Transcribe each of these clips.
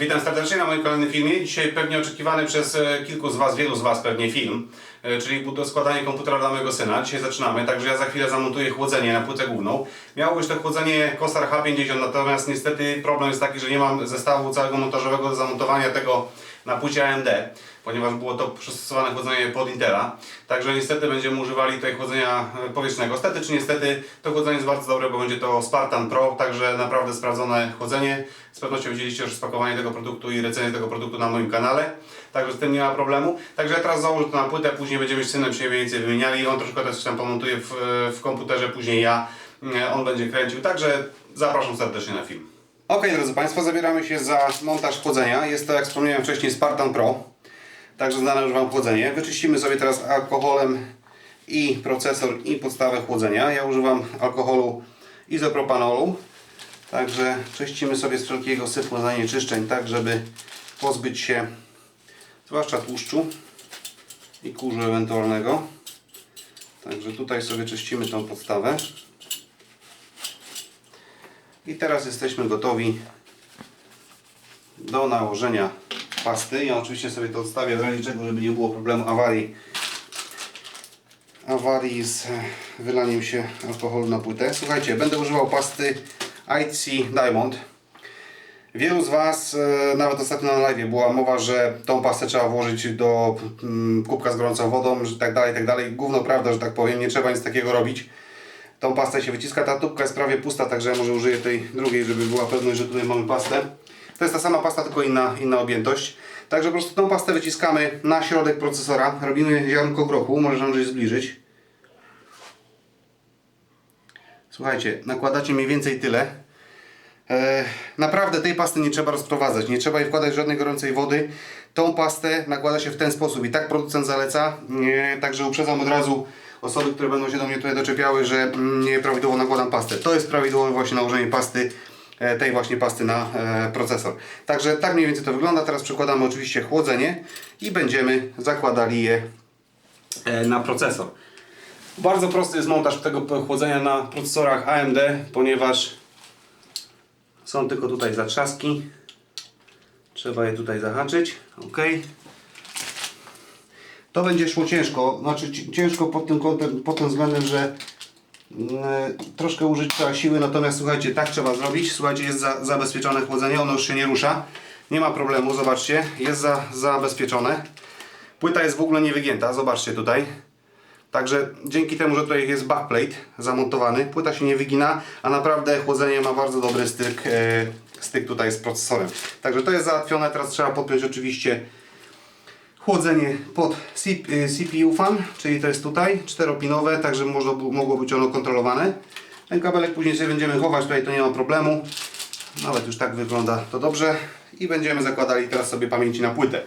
Witam serdecznie na moim kolejnym filmie. Dzisiaj pewnie oczekiwany przez e, kilku z Was, wielu z Was pewnie film, e, czyli składanie komputera dla mojego syna. Dzisiaj zaczynamy, także ja za chwilę zamontuję chłodzenie na płytę główną. Miało być to chłodzenie Kosar H50, natomiast niestety problem jest taki, że nie mam zestawu całego montażowego do zamontowania tego na płycie AMD, ponieważ było to przystosowane chłodzenie pod Intela. Także niestety będziemy używali tutaj chłodzenia e, powietrznego. Stety czy niestety to chłodzenie jest bardzo dobre, bo będzie to Spartan Pro, także naprawdę sprawdzone chłodzenie. Z pewnością widzieliście już spakowanie tego produktu i recenzję tego produktu na moim kanale. Także z tym nie ma problemu. Także ja teraz założę to na płytę, później będziemy z synem się mniej więcej wymieniali. On troszkę też tam pomontuje w, w komputerze, później ja. E, On będzie kręcił. Także zapraszam serdecznie na film. Ok, drodzy Państwo, zabieramy się za montaż chłodzenia. Jest to, jak wspomniałem wcześniej, Spartan Pro. Także znane już Wam chłodzenie. Wyczyścimy sobie teraz alkoholem i procesor i podstawę chłodzenia. Ja używam alkoholu izopropanolu. Także czyścimy sobie z wszelkiego syfu zanieczyszczeń, tak żeby pozbyć się zwłaszcza tłuszczu i kurzu ewentualnego. Także tutaj sobie czyścimy tą podstawę. I teraz jesteśmy gotowi do nałożenia pasty. Ja oczywiście sobie to odstawię w razie czego, żeby nie było problemu awarii awarii z e, wylaniem się alkoholu na płytę. Słuchajcie, będę używał pasty IC Diamond. Wielu z Was, e, nawet ostatnio na live była mowa, że tą pastę trzeba włożyć do mm, kubka z gorącą wodą, że tak dalej, tak dalej. Gówno prawda, że tak powiem, nie trzeba nic takiego robić. Tą pastę się wyciska, ta tubka jest prawie pusta, także ja może użyję tej drugiej, żeby była pewność, że tutaj mamy pastę. To jest ta sama pasta, tylko inna, inna objętość. Także po prostu tą pastę wyciskamy na środek procesora. Robimy ziarnko grochu, możesz Andrzej zbliżyć. Słuchajcie, nakładacie mniej więcej tyle. E, naprawdę tej pasty nie trzeba rozprowadzać, nie trzeba jej wkładać żadnej gorącej wody. Tą pastę nakłada się w ten sposób i tak producent zaleca. Nie, także uprzedzam od razu osoby, które będą się do mnie tutaj doczepiały, że mm, nieprawidłowo nakładam pastę. To jest prawidłowe właśnie nałożenie pasty, e, tej właśnie pasty na e, procesor. Także tak mniej więcej to wygląda. Teraz przykładamy oczywiście chłodzenie i będziemy zakładali je e, na procesor. Bardzo prosty jest montaż tego chłodzenia na procesorach AMD, ponieważ są tylko tutaj zatrzaski. Trzeba je tutaj zahaczyć. Ok. To będzie szło ciężko. Znaczy ci- ciężko pod tym kątem, pod tym względem, że mm, troszkę użyć trzeba siły, natomiast słuchajcie, tak trzeba zrobić. Słuchajcie, jest za, zabezpieczone chłodzenie, ono już się nie rusza. Nie ma problemu, zobaczcie, jest za, zabezpieczone. Płyta jest w ogóle niewygięta, zobaczcie tutaj. Także dzięki temu, że tutaj jest backplate zamontowany, płyta się nie wygina, a naprawdę chłodzenie ma bardzo dobry styk, e, styk tutaj z procesorem. Także to jest załatwione, teraz trzeba podpiąć oczywiście chłodzenie pod CPU fan, czyli to jest tutaj, czteropinowe, także można, bu- mogło być ono kontrolowane. Ten kabelek później sobie będziemy chować, tutaj to nie ma problemu. Nawet już tak wygląda to dobrze. I będziemy zakładali teraz sobie pamięci na płytę.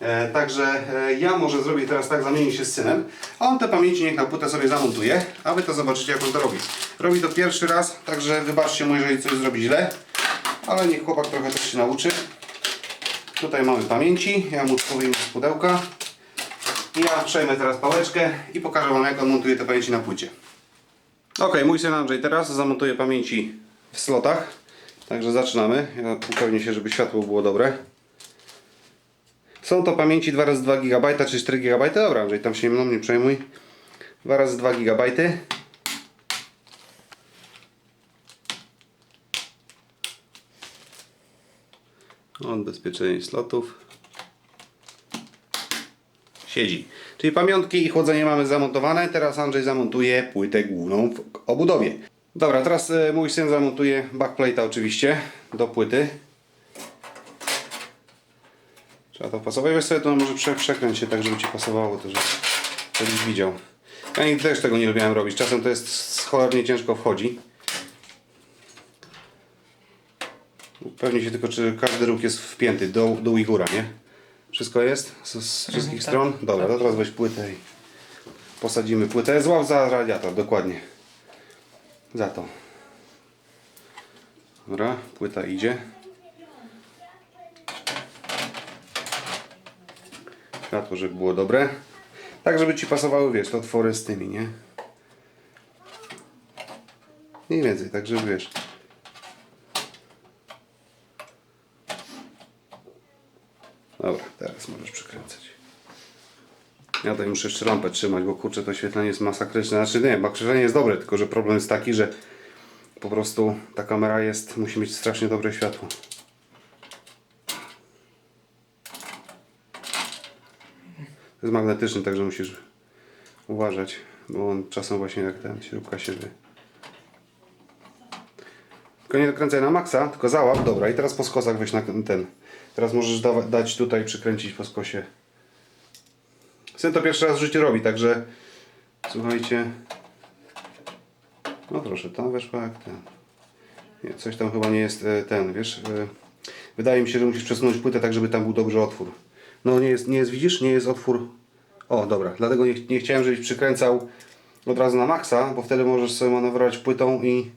E, także e, ja może zrobię teraz tak, zamienię się z synem, a on te pamięci niech na płytę sobie zamontuje, a wy to zobaczycie jak on to robi. Robi to pierwszy raz, także wybaczcie mu, jeżeli coś zrobi źle, ale niech chłopak trochę też się nauczy. Tutaj mamy pamięci, ja mu powiem z pudełka. I ja przejmę teraz pałeczkę i pokażę wam jak on montuje te pamięci na płycie. Ok, mój syn Andrzej teraz zamontuje pamięci w slotach. Także zaczynamy. Ja upewnię się, żeby światło było dobre. Są to pamięci 2x2 GB czy 4 GB. Dobra, Andrzej, tam się mną nie przejmuj. 2x2 GB. Odbezpieczenie slotów. Siedzi. Czyli pamiątki i chłodzenie mamy zamontowane. Teraz Andrzej zamontuje płytę główną w obudowie. Dobra, teraz e, mój syn zamontuje backplate'a oczywiście do płyty. Trzeba to pasować. Wiesz sobie, to może prze, przekręć się tak, żeby Ci pasowało to, żeby żebyś widział. Ja nigdy też tego nie lubiłem robić. Czasem to jest cholernie ciężko wchodzi. Pewnie się tylko, czy każdy róg jest wpięty, dół, dół i góra, nie? Wszystko jest? Z, z wszystkich tak. stron? Dobra, to teraz weź płytę i posadzimy płytę. Złap za radiator, dokładnie. Za to. Dobra, płyta idzie. Światło, żeby było dobre. Tak, żeby Ci pasowały, wiesz, te otwory z tymi, nie? Mniej więcej, tak żeby wiesz. Dobra, teraz możesz przykręcać. Ja tutaj muszę jeszcze lampę trzymać, bo kurczę to oświetlenie jest masakryczne. Znaczy nie, oświetlenie jest dobre, tylko że problem jest taki, że po prostu ta kamera jest, musi mieć strasznie dobre światło. To jest magnetyczny, także musisz uważać, bo on czasem właśnie jak ten śrubka się wy... Tylko nie dokręcaj na maksa, tylko załap. Dobra, i teraz po skosach weź na ten. Teraz możesz dawa- dać tutaj, przykręcić po skosie. Syn to pierwszy raz w życiu robi, także słuchajcie. No proszę, tam weszła jak ten. Nie, coś tam chyba nie jest e, ten, wiesz. E, wydaje mi się, że musisz przesunąć płytę tak, żeby tam był dobrze otwór. No nie jest, nie jest widzisz? Nie jest otwór. O, dobra, dlatego nie, nie chciałem, żebyś przykręcał od razu na maksa, bo wtedy możesz sobie manewrować płytą i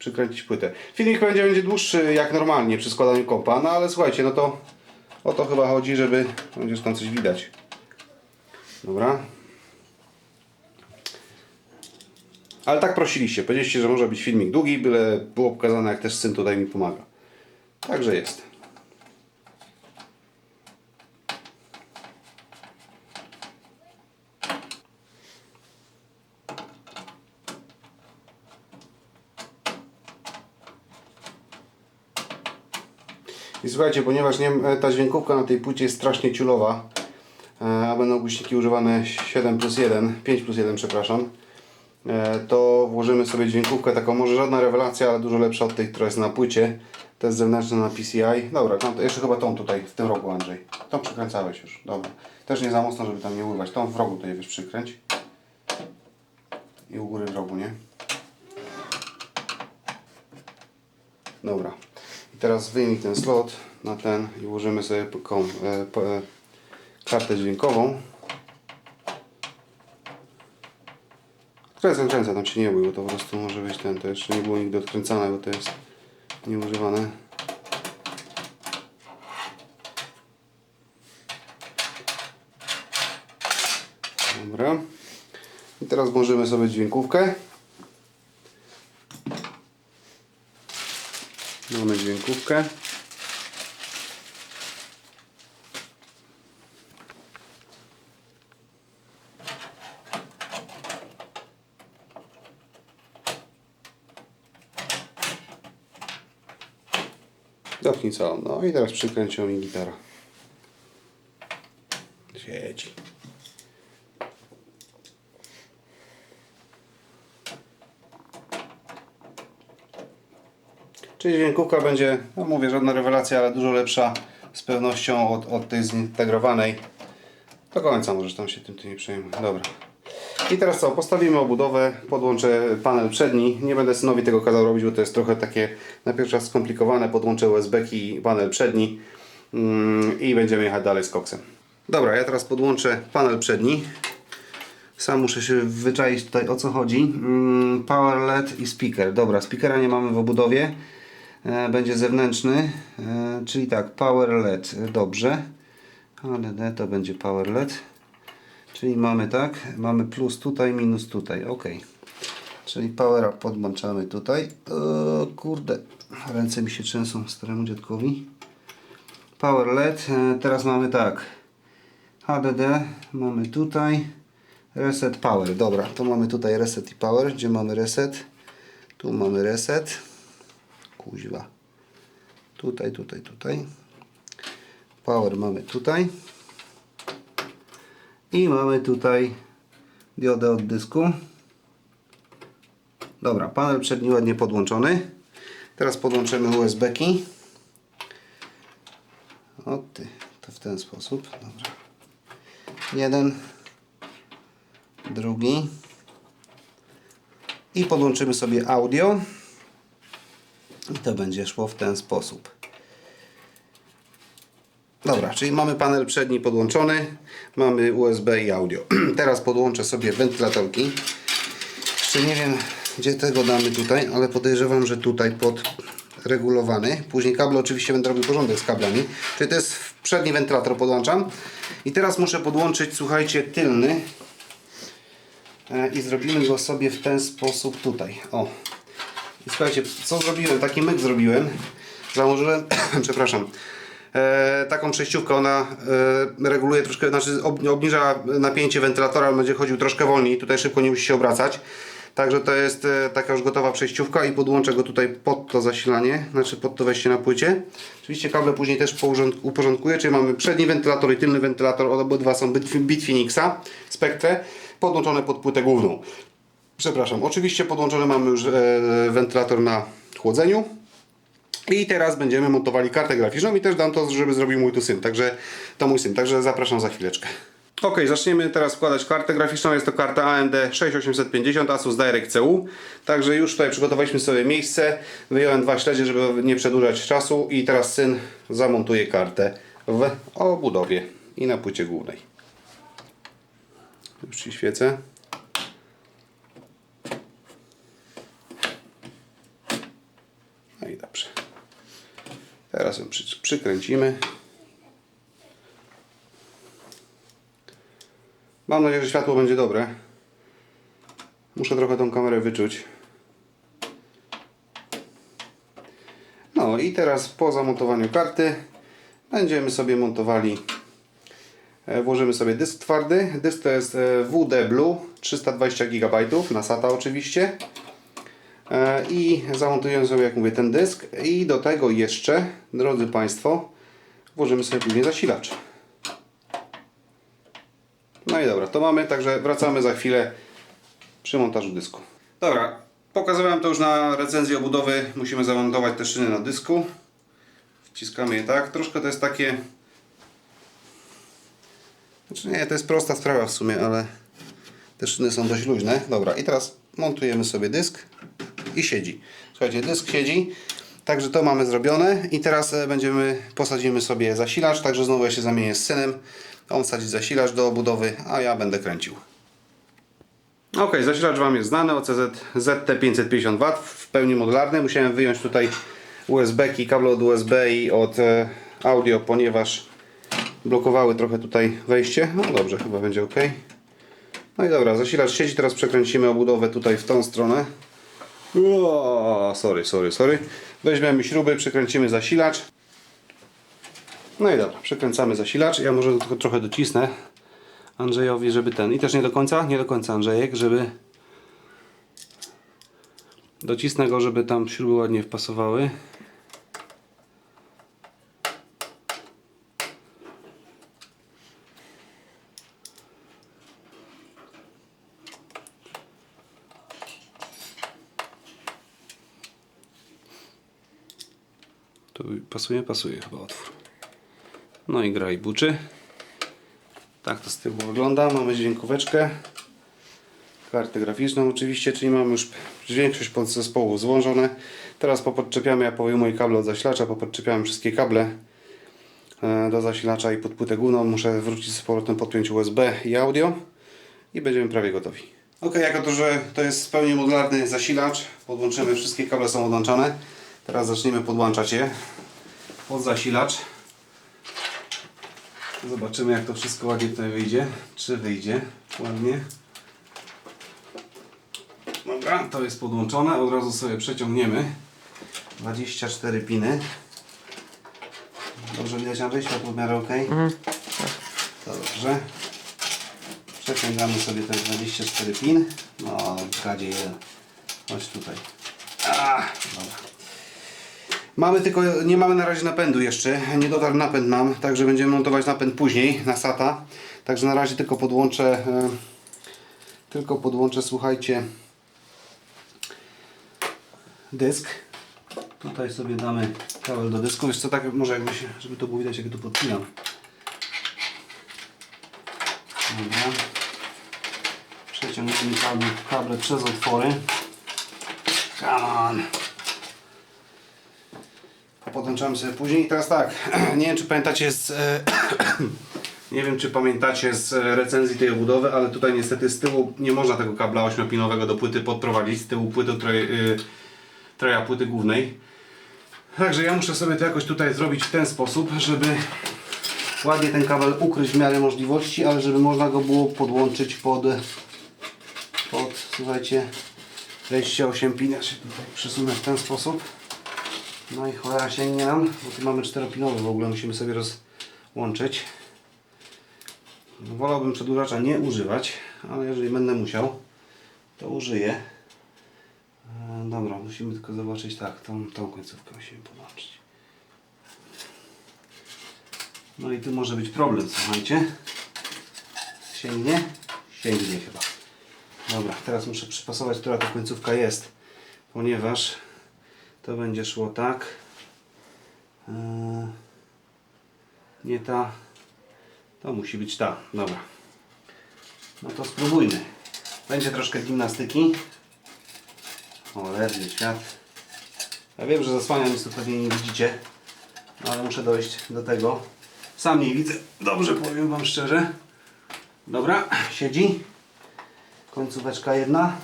przykręcić płytę. Filmik będzie, będzie dłuższy jak normalnie przy składaniu kompa, no ale słuchajcie, no to o to chyba chodzi, żeby będziesz tam coś widać. Dobra. Ale tak prosiliście, powiedzieliście, że może być filmik długi, byle było pokazane jak też syn tutaj mi pomaga. Także jest. Słuchajcie, ponieważ nie, e, ta dźwiękówka na tej płycie jest strasznie ciulowa, e, a będą głośniki używane 7 plus 1, 5 plus 1 przepraszam, e, to włożymy sobie dźwiękówkę taką, może żadna rewelacja, ale dużo lepsza od tej, która jest na płycie. To jest zewnętrzna na PCI. Dobra, jeszcze chyba tą tutaj, w tym rogu Andrzej. Tą przykręcałeś już, dobra. Też nie za mocno, żeby tam nie urwać. Tą w rogu tutaj wiesz przykręć. I u góry w rogu, nie? Dobra. Teraz wyjmij ten slot na ten i ułożymy sobie taką e, e, kartę dźwiękową. Kręcę, tam się nie bój, bo to po prostu może być ten, to jeszcze nie było nigdy odkręcane, bo to jest nieużywane. Dobra. I teraz włożymy sobie dźwiękówkę. Mamy dźwiękówkę. Dopnij całą. No i teraz przykręciła mi gitara. Siedzi. Czyli dźwiękówka będzie, no mówię, żadna rewelacja, ale dużo lepsza z pewnością od, od tej zintegrowanej. Do końca możesz tam się tym, tym nie przejmować. Dobra. I teraz co? Postawimy obudowę, podłączę panel przedni. Nie będę synowi tego kazał robić, bo to jest trochę takie na pierwszy raz skomplikowane. Podłączę USB i panel przedni mm, i będziemy jechać dalej z koksem. Dobra, ja teraz podłączę panel przedni. Sam muszę się wyczaić tutaj o co chodzi. Mm, Power LED i speaker. Dobra, speakera nie mamy w obudowie. E, Będzie zewnętrzny, e, czyli tak, Power LED. Dobrze. LED to będzie Power LED. Czyli mamy tak, mamy plus tutaj, minus tutaj. Ok. Czyli powera podłączamy tutaj. Kurde, ręce mi się trzęsą staremu dziadkowi. Power LED. E, Teraz mamy tak. HDD mamy tutaj. Reset Power. Dobra, to mamy tutaj reset i power. Gdzie mamy reset? Tu mamy reset. Kuźwa. Tutaj, tutaj, tutaj. Power mamy tutaj. I mamy tutaj diodę od dysku. Dobra, panel przedni ładnie podłączony. Teraz podłączymy USB-ki. O ty, to w ten sposób. Dobra. Jeden, drugi. I podłączymy sobie audio. I to będzie szło w ten sposób. Dobra, czyli mamy panel przedni podłączony, mamy USB i audio. Teraz podłączę sobie wentylatorki. Jeszcze nie wiem, gdzie tego damy tutaj, ale podejrzewam, że tutaj pod regulowany. Później kable oczywiście będę robił porządek z kablami. Czyli to jest przedni wentylator podłączam. I teraz muszę podłączyć, słuchajcie, tylny. E, I zrobimy go sobie w ten sposób tutaj. O. I słuchajcie, co zrobiłem? Taki myk zrobiłem. Założyłem, przepraszam, e, taką przejściówkę. Ona e, reguluje troszkę, znaczy ob, obniża napięcie wentylatora, ale będzie chodził troszkę wolniej. Tutaj szybko nie musi się obracać. Także to jest e, taka już gotowa przejściówka i podłączę go tutaj pod to zasilanie, znaczy pod to wejście na płycie. Oczywiście kable później też porząd- uporządkuję, czyli mamy przedni wentylator i tylny wentylator, obydwa są Bitf- Bitfinixa Spectre, podłączone pod płytę główną. Przepraszam, oczywiście podłączony mamy już e, wentylator na chłodzeniu. I teraz będziemy montowali kartę graficzną i też dam to, żeby zrobił mój tu syn. Także to mój syn, także zapraszam za chwileczkę. Ok, zaczniemy teraz wkładać kartę graficzną. Jest to karta AMD 6850 Asus DirectCu. Także już tutaj przygotowaliśmy sobie miejsce. Wyjąłem dwa śledzie, żeby nie przedłużać czasu. I teraz syn zamontuje kartę w obudowie i na płycie głównej. Już Ci świecę. No i dobrze. Ją przy, przykręcimy. Mam nadzieję, że światło będzie dobre. Muszę trochę tą kamerę wyczuć. No i teraz po zamontowaniu karty będziemy sobie montowali e, włożymy sobie dysk twardy. Dysk to jest e, WD Blue 320 GB na SATA oczywiście. E, I zamontujemy sobie, jak mówię, ten dysk. I do tego jeszcze, drodzy Państwo, włożymy sobie później zasilacz. No i dobra, to mamy, także wracamy za chwilę przy montażu dysku. Dobra, pokazywałem to już na recenzji obudowy. Musimy zamontować te szyny na dysku. Wciskamy je tak. Troszkę to jest takie... Znaczy nie, to jest prosta sprawa w sumie, ale te szyny są dość luźne. Dobra, i teraz montujemy sobie dysk i siedzi. Słuchajcie, dysk siedzi. Także to mamy zrobione i teraz e, będziemy, posadzimy sobie zasilacz, także znowu ja się zamienię z synem. On wsadzi zasilacz do obudowy, a ja będę kręcił. Ok, zasilacz Wam jest znany, OCZ ZT550W w pełni modularny. Musiałem wyjąć tutaj USB i kable od USB i od e, audio, ponieważ blokowały trochę tutaj wejście. No dobrze, chyba będzie ok. No i dobra, zasilacz siedzi, teraz przekręcimy obudowę tutaj w tą stronę. O, sorry, sorry, sorry. Weźmiemy śruby, przekręcimy zasilacz. No i dobra, przekręcamy zasilacz. Ja może tylko trochę docisnę Andrzejowi, żeby ten. I też nie do końca, nie do końca Andrzejek, żeby docisnę go, żeby tam śruby ładnie wpasowały. To pasuje? Pasuje chyba otwór. No i gra i buczy. Tak to z tyłu wygląda. Mamy dźwiękóweczkę. Kartę graficzną oczywiście, czyli mamy już większość podzespołu złożone. Teraz popodczepiamy, ja powyjmuję kable od zasilacza, popodczepiamy wszystkie kable e, do zasilacza i pod płytę główną. Muszę wrócić z powrotem, podpiąć USB i audio i będziemy prawie gotowi. Ok, jako to, że to jest w pełni modularny zasilacz, podłączymy, wszystkie kable są odłączane. Teraz zaczniemy podłączać je pod zasilacz. Zobaczymy jak to wszystko ładnie tutaj wyjdzie. Czy wyjdzie ładnie. Dobra, to jest podłączone. Od razu sobie przeciągniemy. 24 piny. Dobrze widać Andrzej? Światło w miarę ok? To dobrze. Przeciągamy sobie te 24 pin. No, w gadzie jeden. Chodź tutaj. A, dobra. Mamy tylko, nie mamy na razie napędu jeszcze, nie dotarł napęd nam, także będziemy montować napęd później na SATA. Także na razie tylko podłączę, e, tylko podłączę, słuchajcie, dysk. Tutaj sobie damy kabel do dysku. Wiesz co, tak może jakby się, żeby to było widać, jak to podpinam. Dobra. Przeciągniemy kable, kable przez otwory. Come on. Podłączamy sobie później. I teraz tak, nie wiem czy pamiętacie z... e, Nie wiem czy pamiętacie z e, recenzji tej obudowy, ale tutaj niestety z tyłu nie można tego kabla 8-pinowego do płyty podprowadzić, z tyłu płyty trej, y, treja płyty głównej. Także ja muszę sobie to jakoś tutaj zrobić w ten sposób, żeby ładnie ten kabel ukryć w miarę możliwości, ale żeby można go było podłączyć pod, pod słuchajcie, wejście 8 pin. Ja się tutaj przesunę w ten sposób. No i cholera sięgnie nam, bo tu mamy czteropinowy w ogóle, musimy sobie rozłączyć. Wolałbym przedłużacza nie używać, ale jeżeli będę musiał, to użyję. E, Dobra, musimy tylko zobaczyć tak, tą, tą końcówkę musimy podłączyć. No i tu może być problem, słuchajcie. Sięgnie? Sięgnie chyba. Dobra, teraz muszę przypasować, która to końcówka jest, ponieważ to będzie szło tak. Eee, nie ta. To musi być ta. Dobra. No to spróbujmy. Będzie troszkę gimnastyki. Cholerny świat. Ja wiem, że zasłaniam, więc to pewnie nie widzicie. No ale muszę dojść do tego. Sam nie widzę. Dobrze powiem Wam szczerze. Dobra, siedzi. Końcóweczka jedna.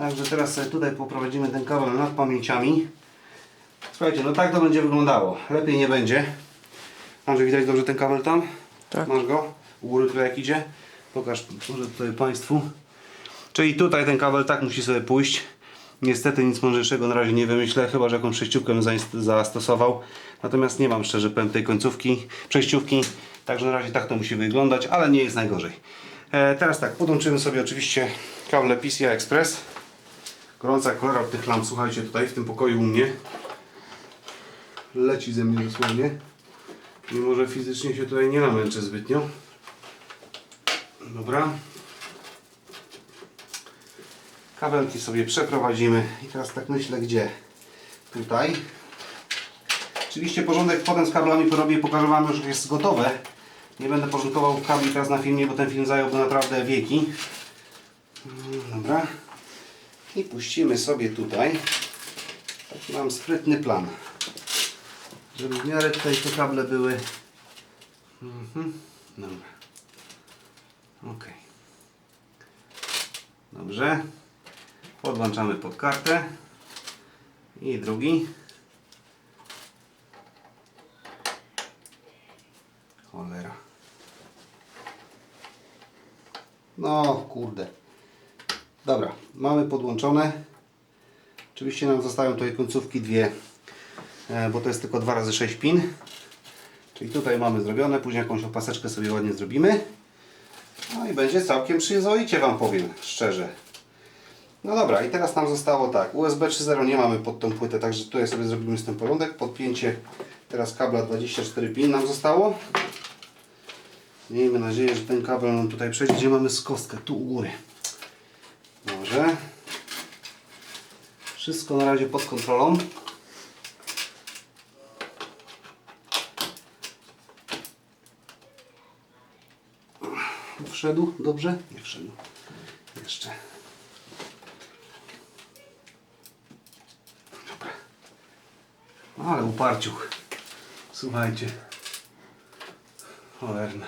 Także teraz sobie tutaj poprowadzimy ten kabel nad pamięciami. Słuchajcie, no tak to będzie wyglądało. Lepiej nie będzie. Andrzej, widać dobrze ten kabel tam? Tak. Masz go? U góry tutaj jak idzie? Pokaż może tutaj Państwu. Czyli tutaj ten kabel tak musi sobie pójść. Niestety nic mądrzejszego na razie nie wymyślę, chyba że jakąś przejściówkę zastosował. Natomiast nie mam szczerze powiem tej końcówki, przejściówki. Także na razie tak to musi wyglądać, ale nie jest najgorzej. E, teraz tak, podłączymy sobie oczywiście kable PCI Express. Gorąca cholera tych lamp, słuchajcie, tutaj w tym pokoju u mnie. Leci ze mnie dosłownie. Mimo, że fizycznie się tutaj nie namęczę zbytnio. Dobra. Kabelki sobie przeprowadzimy. I teraz tak myślę, gdzie? Tutaj. Oczywiście porządek potem z kablami porobię pokażę Wam już, jest gotowe. Nie będę porządkował kabli teraz na filmie, bo ten film zająłby naprawdę wieki. Mm, Dobra. I puścimy sobie tutaj. Mam sprytny plan. Żeby w miarę tutaj te kable były. Mhm. Dobra. Ok. Dobrze. Podłączamy pod kartę. I drugi. Cholera. No kurde. Dobra, mamy podłączone. Oczywiście nam zostają tutaj końcówki dwie, e, bo to jest tylko 2 razy 6 pin. Czyli tutaj mamy zrobione, później jakąś opaseczkę sobie ładnie zrobimy. No i będzie całkiem przyzwoicie Wam powiem, szczerze. No dobra, i teraz nam zostało tak. USB 3.0 nie mamy pod tą płytę, także tutaj sobie zrobimy z tym porządek. Podpięcie teraz kabla 24 pin nam zostało. Miejmy nadzieję, że ten kabel nam tutaj przejdzie. Gdzie mamy skostkę? Tu u góry. Dobrze. Wszystko na razie pod kontrolą. Wszedł? Dobrze? Nie wszedł. Jeszcze. Dobra. Ale uparciuch. Słuchajcie. Cholerna.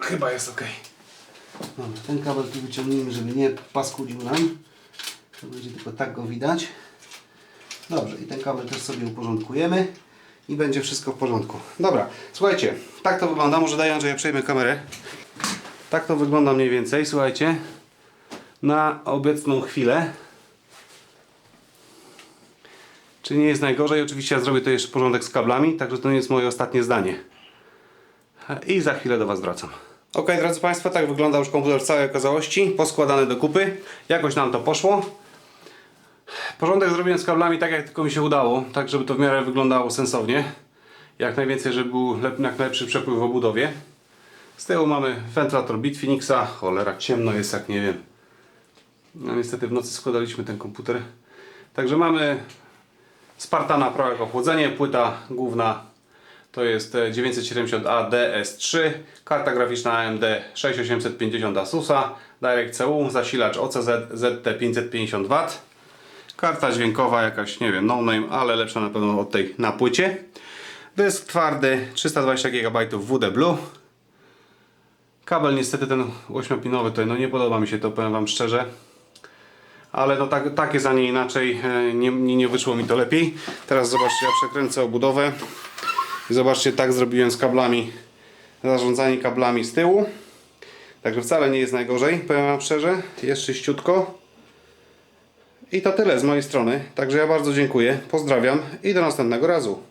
Chyba jest ok. Dobra, ten kabel tu wyciągnijmy, żeby nie paskudził nam. To będzie tylko tak go widać. Dobrze, i ten kabel też sobie uporządkujemy i będzie wszystko w porządku. Dobra, słuchajcie, tak to wygląda. Może daj Andrzej, ja przejmę kamerę. Tak to wygląda mniej więcej, słuchajcie. Na obecną chwilę. Czy nie jest najgorzej? Oczywiście ja zrobię to jeszcze porządek z kablami, także to nie jest moje ostatnie zdanie. I za chwilę do Was wracam. Ok, drodzy Państwo, tak wygląda już komputer w całej okazałości, poskładany do kupy. Jakoś nam to poszło. Porządek zrobiłem z kablami tak, jak tylko mi się udało, tak żeby to w miarę wyglądało sensownie. Jak najwięcej, żeby był lep, jak najlepszy przepływ w obudowie. Z tyłu mamy wentylator Bitfinixa. Cholera, ciemno jest jak nie wiem. No niestety w nocy składaliśmy ten komputer. Także mamy Spartana Pro jako chłodzenie, płyta główna to jest e, 970A DS3, karta graficzna AMD 6850 Asusa, DirectCU, zasilacz OCZ ZT550W, karta dźwiękowa jakaś, nie wiem, no name, ale lepsza na pewno od tej na płycie. Dysk twardy 320 GB WD Blue. Kabel niestety ten 8-pinowy tutaj, no nie podoba mi się to, powiem Wam szczerze. Ale no tak, tak jest, a nie inaczej. E, nie, nie wyszło mi to lepiej. Teraz zobaczcie, ja przekręcę obudowę. I zobaczcie, tak zrobiłem z kablami. Zarządzanie kablami z tyłu. Także wcale nie jest najgorzej, powiem Wam szczerze. Jest czyściutko. I to tyle z mojej strony. Także ja bardzo dziękuję, pozdrawiam i do następnego razu.